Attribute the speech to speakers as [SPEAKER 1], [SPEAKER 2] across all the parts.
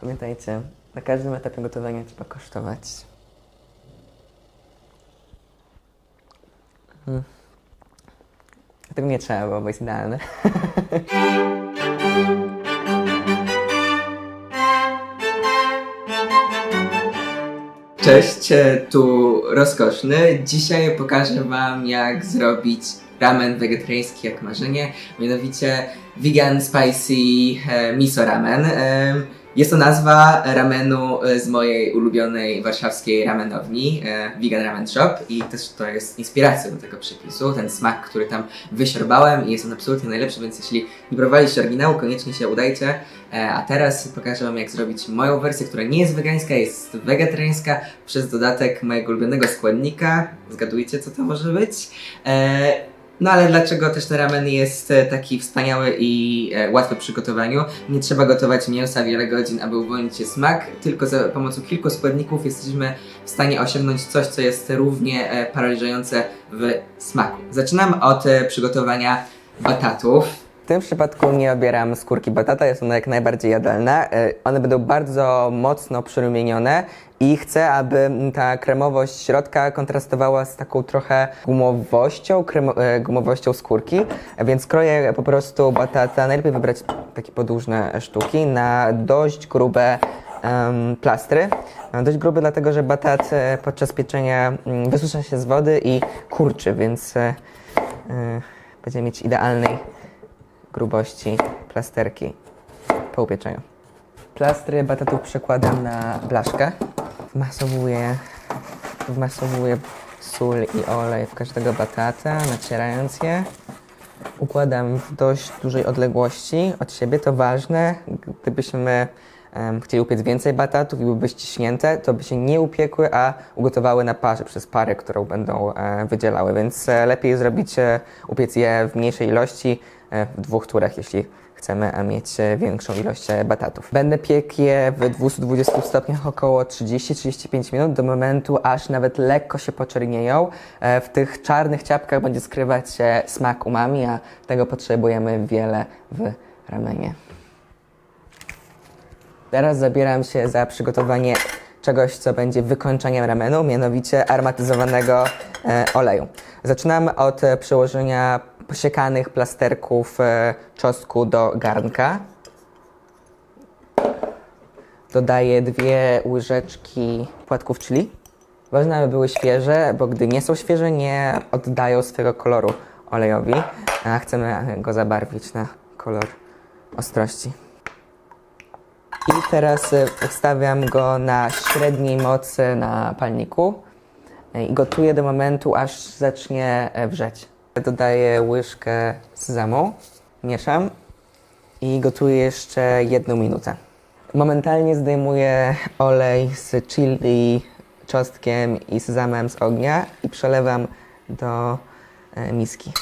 [SPEAKER 1] Pamiętajcie, na każdym etapie gotowania trzeba kosztować. Mm. Tego nie trzeba było, bo jest idealne. Cześć, tu Rozkoszny. Dzisiaj pokażę Wam, jak zrobić ramen wegetariański jak marzenie, mianowicie vegan spicy e, miso ramen. Jest to nazwa ramenu e, z mojej ulubionej warszawskiej ramenowni, e, Vegan Ramen Shop i też to jest inspiracja do tego przepisu, ten smak, który tam wysiorbałem i jest on absolutnie najlepszy, więc jeśli nie próbowaliście oryginału, koniecznie się udajcie. E, A teraz pokażę Wam, jak zrobić moją wersję, która nie jest wegańska, jest wegetariańska, przez dodatek mojego ulubionego składnika. Zgadujcie, co to może być? No ale dlaczego też ten ramen jest e, taki wspaniały i e, łatwy w przygotowaniu? Nie trzeba gotować mięsa wiele godzin, aby uwolnić się smak, tylko za pomocą kilku składników jesteśmy w stanie osiągnąć coś, co jest równie e, paraliżujące w smaku. Zaczynam od przygotowania batatów. Tym przypadku nie obieram skórki batata, jest ona jak najbardziej jadalna. E, One będą bardzo mocno przyrumienione i chcę, aby ta kremowość środka kontrastowała z taką trochę gumowością, e, gumowością skórki, E, więc kroję po prostu batata. Najlepiej wybrać takie podłużne sztuki na dość grube em, plastry. Dość grube dlatego, że batat podczas pieczenia mm, wysusza się z wody i kurczy, więc e, będzie mieć idealnej grubości plasterki po upieczeniu. Plastry batatów przekładam na blaszkę. Wmasowuję, wmasowuję sól i olej w każdego batata, nacierając je. Układam w dość dużej odległości od siebie. To ważne, gdybyśmy em, chcieli upiec więcej batatów i byłyby ściśnięte, to by się nie upiekły, a ugotowały na parze przez parę, którą będą e, wydzielały. Więc e, lepiej zrobić, e, upiec je w mniejszej ilości, e, w dwóch turach, jeśli chcemy e, mieć e, większą ilość e, batatów. Będę piekł je w 220 stopniach około 30-35 minut, do momentu aż nawet lekko się poczernieją. W tych czarnych ciapkach będzie skrywać się smak umami, a tego potrzebujemy wiele w ramenie. Teraz zabieram się za przygotowanie czegoś, co będzie wykończeniem ramenu, mianowicie aromatyzowanego e, oleju. Zaczynam od przyłożenia posiekanych plasterków e, czosnku do garnka. Dodaję dwie łyżeczki płatków chili. Ważne, aby były świeże, bo gdy nie są świeże, nie oddają swojego koloru olejowi, a chcemy go zabarwić na kolor ostrości. I teraz y, ustawiam go na średniej mocy na palniku y, i gotuję do momentu, aż zacznie e, wrzeć. Dodaję łyżkę sezamo, mieszam i gotuję jeszcze jedną minutę. Momentalnie zdejmuję olej z chili, czosnkiem i sezamem z ognia i przelewam do e, miski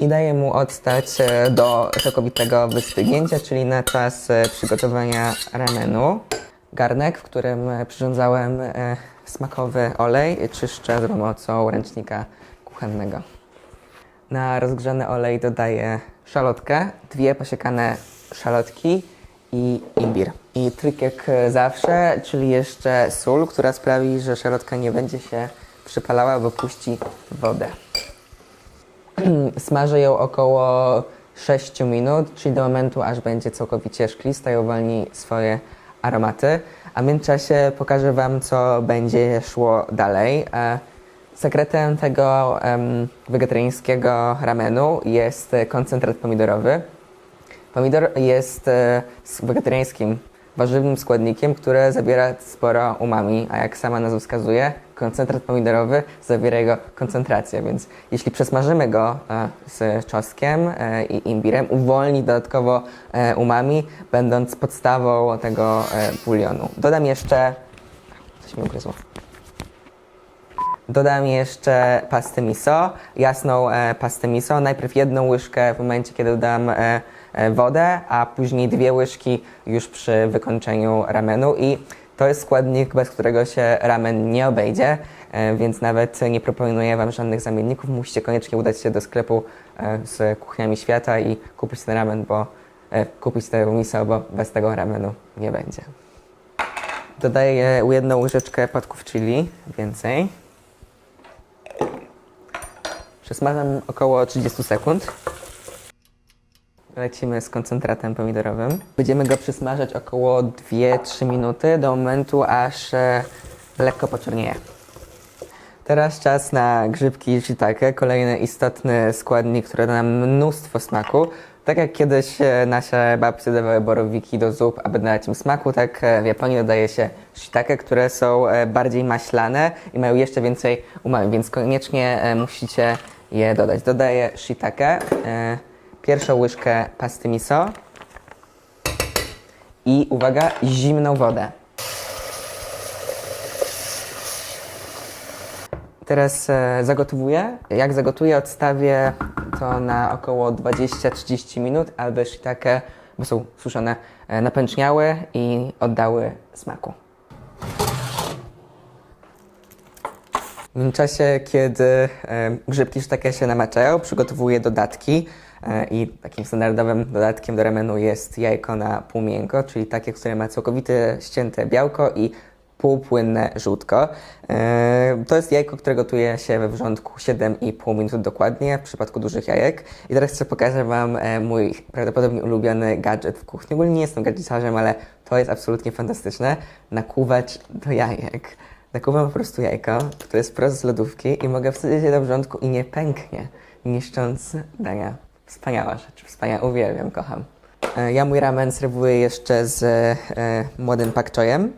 [SPEAKER 1] i daję mu odstać e, do całkowitego wystygnięcia, czyli na czas e, przygotowania ramenu. Garnek, w którym e, przyrządzałem smakowy olej, czyszczę za pomocą ręcznika kuchennego. Na rozgrzany olej dodaję szalotkę, dwie posiekane szalotki i imbir. I tryk jak zawsze, czyli jeszcze sól, która sprawi, że szalotka nie będzie się przypalała, bo puści wodę. Smażę ją około 6 minut, czyli do momentu, aż będzie całkowicie szklista i uwolni swoje aromaty. A w międzyczasie pokażę Wam, co będzie szło dalej. E, Sekretem tego em, wegetariańskiego ramenu jest koncentrat pomidorowy. Pomidor jest e, s- wegetariańskim warzywnym składnikiem, które zawiera sporo umami, a jak sama nazwa wskazuje, koncentrat pomidorowy zawiera jego koncentrację, więc jeśli przesmażymy go e, z czosnkiem e, i imbirem, uwolni dodatkowo e, umami, będąc podstawą tego bulionu. Dodam jeszcze... Coś mi ugryzło. Dodam jeszcze pastę miso, jasną pastę miso. Najpierw jedną łyżkę w momencie, kiedy dodam wodę, a później dwie łyżki już przy wykończeniu ramenu. I to jest składnik, bez którego się ramen nie obejdzie, e, więc nawet nie proponuję Wam żadnych zamienników. Musicie koniecznie udać się do sklepu e, z kuchniami świata i kupić ten ramen, bo e, kupić tego miso, bo bez tego ramenu nie będzie. Dodaję jedną łyżeczkę płatków chili, więcej. Przesmażam około 30 sekund. Lecimy z koncentratem pomidorowym. Będziemy go przysmażać około 2-3 minuty do momentu, aż e, lekko poczernieje. Teraz czas na grzybki shiitake, kolejny istotny składnik, który da nam mnóstwo smaku. Tak jak kiedyś e, nasze babcie dawały borowiki do zup, aby dodać im smaku, tak e, w Japonii dodaje się shiitake, które są e, bardziej maślane i mają jeszcze więcej umami, więc koniecznie musicie je dodać. Dodaję shiitake, pierwszą łyżkę pasty miso i uwaga, zimną wodę. Teraz e, zagotowuję. Jak zagotuję, odstawię to na około 20-30 minut, aby shiitake, bo są suszone, e, napęczniały i oddały smaku. W międzyczasie, kiedy e, grzybki shiitake się namaczają, przygotowuję dodatki. E, I takim standardowym dodatkiem do ramenu jest jajko na półmiękko, czyli takie, które ma całkowite ścięte białko i półpłynne żółtko. E, To jest jajko, które gotuje się we wrzątku 7,5 minut dokładnie w przypadku dużych jajek. I teraz chcę pokażę Wam mój prawdopodobnie ulubiony gadżet w kuchni. Ogólnie nie jestem gadżeciarzem, ale to jest absolutnie fantastyczne. Nakłuwać do jajek. Nakuwam po prostu jajko, które jest prosto z lodówki i mogę wsadzić je do wrzątku i nie pęknie, niszcząc dania. Wspaniała rzecz, wspaniała, uwielbiam, kocham. E, Ja mój ramen serwuję jeszcze z e, młodym pak choyem.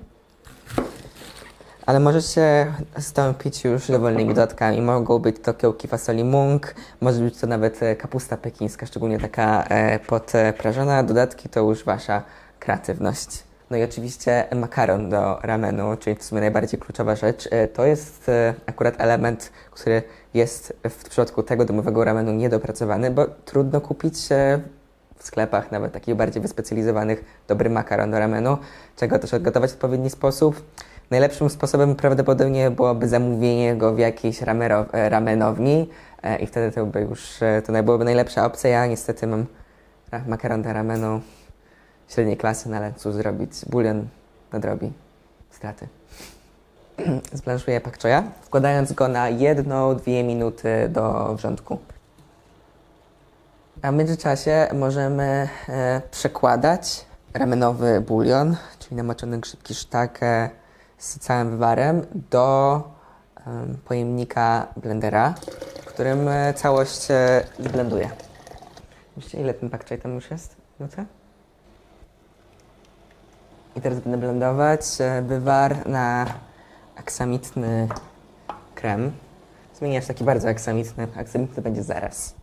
[SPEAKER 1] Ale możecie zastąpić już dowolnymi dodatkami. Mogą być to kiełki fasoli mung, może być to nawet e, kapusta pekińska, szczególnie taka e, podprażona. Dodatki to już wasza kreatywność. No i oczywiście makaron do ramenu, czyli w sumie najbardziej kluczowa rzecz. E, To jest e, akurat element, który jest w przypadku tego domowego ramenu niedopracowany, bo trudno kupić e, w sklepach, nawet takich bardziej wyspecjalizowanych, dobry makaron do ramenu. Czego też odgotować w odpowiedni sposób. Najlepszym sposobem prawdopodobnie byłoby zamówienie go w jakiejś ramenowni i wtedy to by już, to byłoby najlepsza opcja. Ja niestety mam makaron do ramenu średniej klasy, no ale cóż zrobić, bulion nadrobi straty. Zblanszuję pak choya, wkładając go na jedną, dwie minuty do wrzątku. A w międzyczasie możemy e, przekładać ramenowy bulion, czyli namoczone grzybki sztakę z całym wywarem do em, pojemnika blendera, w którym e, całość e, zblenduję. Wiecie, ile ten pak tam już jest? Minutę? I teraz będę blendować wywar na aksamitny krem. Zmieniasz taki bardzo aksamitny, aksamitny będzie zaraz.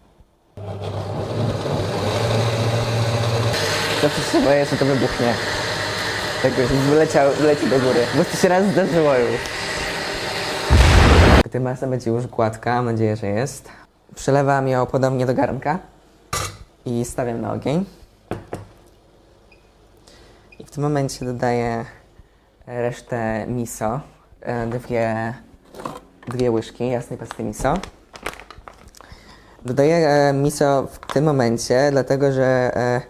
[SPEAKER 1] Zawsze się boję, że to wybuchnie. Tak już wyleciał, wyleci do góry. Bo to się raz zdarzyło już. Gdy masa będzie już gładka, mam nadzieję, że jest, przelewam ją podobnie do garnka i stawiam na ogień. I w tym momencie dodaję resztę miso, e, dwie, dwie łyżki jasnej pasty miso. Dodaję e, miso w tym momencie, dlatego że e,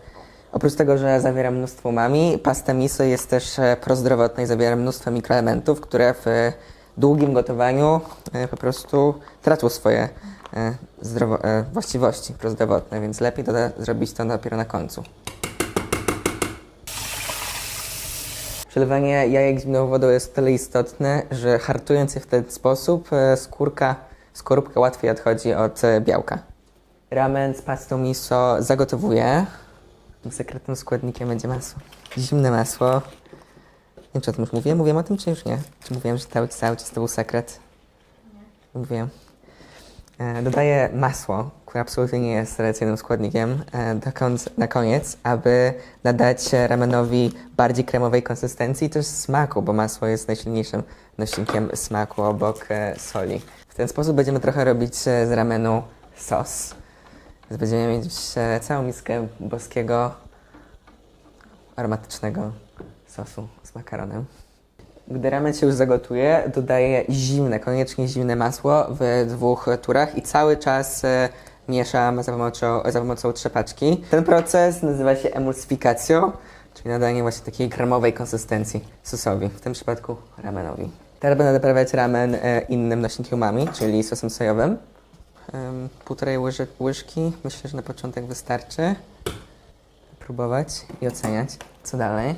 [SPEAKER 1] oprócz tego, że zawiera mnóstwo umami, pasta miso jest też e, prozdrowotna i zawiera mnóstwo mikroelementów, które w e, długim gotowaniu e, po prostu tracą swoje e, zdrowo, e, właściwości prozdrowotne, więc lepiej doda, zrobić to dopiero na końcu. Przelewanie jajek zimną wodą jest tyle istotne, że hartując je w ten sposób, e, skórka, skorupka łatwiej odchodzi od e, białka. Ramen z pastą miso zagotowuję. Tym sekretnym składnikiem będzie masło. Zimne masło. Nie wiem, czy o tym już mówiłem. Mówiłem o tym, czy już nie? Czy mówiłem, że cały, cały czas to był sekret? Nie. Mówiłem. E, Dodaję masło, które absolutnie nie jest tradycyjnym składnikiem, e, na koniec, aby nadać ramenowi bardziej kremowej konsystencji i też smaku, bo masło jest najsilniejszym nośnikiem smaku obok e, soli. W ten sposób będziemy trochę robić e, z ramenu sos. Więc będziemy mieć całą miskę boskiego, aromatycznego sosu z makaronem. Gdy ramen się już zagotuje, dodaję zimne, koniecznie zimne masło w dwóch turach i cały czas mieszam za pomocą, za pomocą trzepaczki. Ten proces nazywa się emulsyfikacją, czyli nadanie właśnie takiej kremowej konsystencji sosowi, w tym przypadku ramenowi. Teraz będę doprawiać ramen e, innym nośnikiem umami, czyli sosem sojowym. Półtorej łyży, łyżki, myślę, że na początek wystarczy. Próbować i oceniać. Co dalej?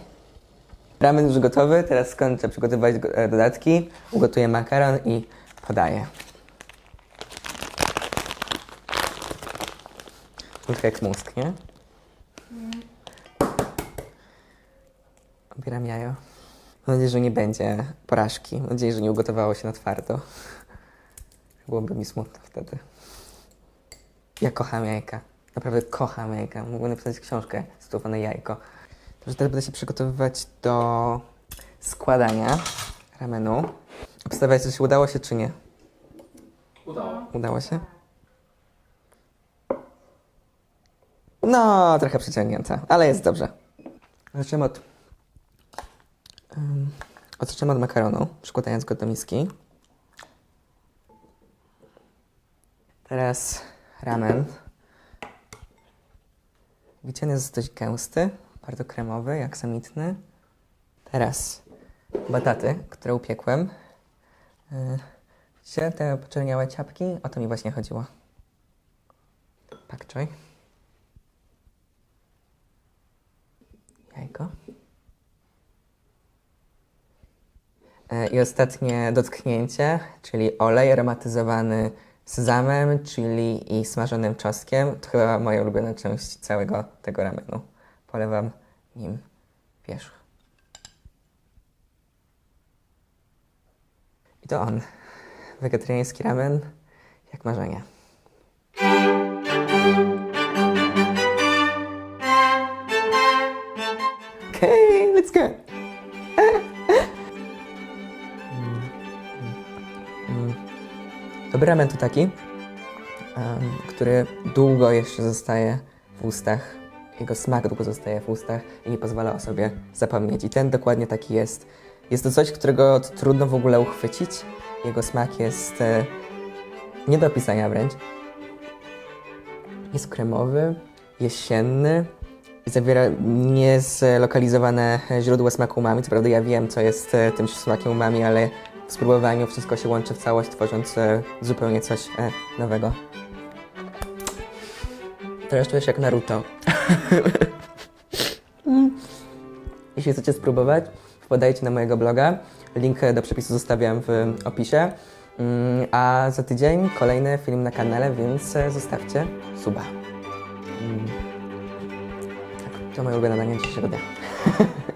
[SPEAKER 1] Ramen już gotowy, teraz skończę przygotowywać go- e, dodatki, ugotuję makaron i podaję. Trochę jak mózg, nie? Obieram jajo. Mam nadzieję, że nie będzie porażki. Mam nadzieję, że nie ugotowało się na twardo. Byłoby mi smutno wtedy. Ja kocham jajka. Naprawdę kocham jajka. Mógłbym napisać książkę Stufowane jajko. Także teraz będę się przygotowywać do składania ramenu. Obstawiać, czy się udało się, czy nie.
[SPEAKER 2] Udało.
[SPEAKER 1] Udało się? No, trochę przeciągnięte, ale jest dobrze. Zaczniemy od... Um, od makaronu, przykładając go do miski. Teraz ramen. Widzicie, on jest dość gęsty, bardzo kremowy, jak samitny. Teraz bataty, które upiekłem. Yy, Widzicie te poczerniałe ciapki? O to mi właśnie chodziło. Pak choi. Jajko. E, I ostatnie dotknięcie, czyli olej aromatyzowany sezamem, chili i smażonym czosnkiem. To chyba moja ulubiona część całego tego ramenu. Polewam nim wierzch. I to on. Wegetariański ramen jak marzenie. Dobry ramen to taki, em, który długo jeszcze zostaje w ustach. Jego smak długo zostaje w ustach i nie pozwala o sobie zapomnieć. I ten dokładnie taki jest. Jest to coś, którego trudno w ogóle uchwycić. Jego smak jest e, nie do opisania wręcz. Jest kremowy, jesienny i zawiera niezlokalizowane źródło smaku umami. Co prawda ja wiem, co jest e, tym smakiem umami, ale spróbowaniu wszystko się łączy w całość, tworząc e, zupełnie coś e, nowego. Teraz czujesz jak Naruto. Jeśli chcecie spróbować, wpadajcie na mojego bloga. Link do przepisu zostawiam w opisie. Mm, A za tydzień kolejny film na kanale, więc e, zostawcie suba. Mm. Tak, to moje ulubione danie dzisiejszego dnia.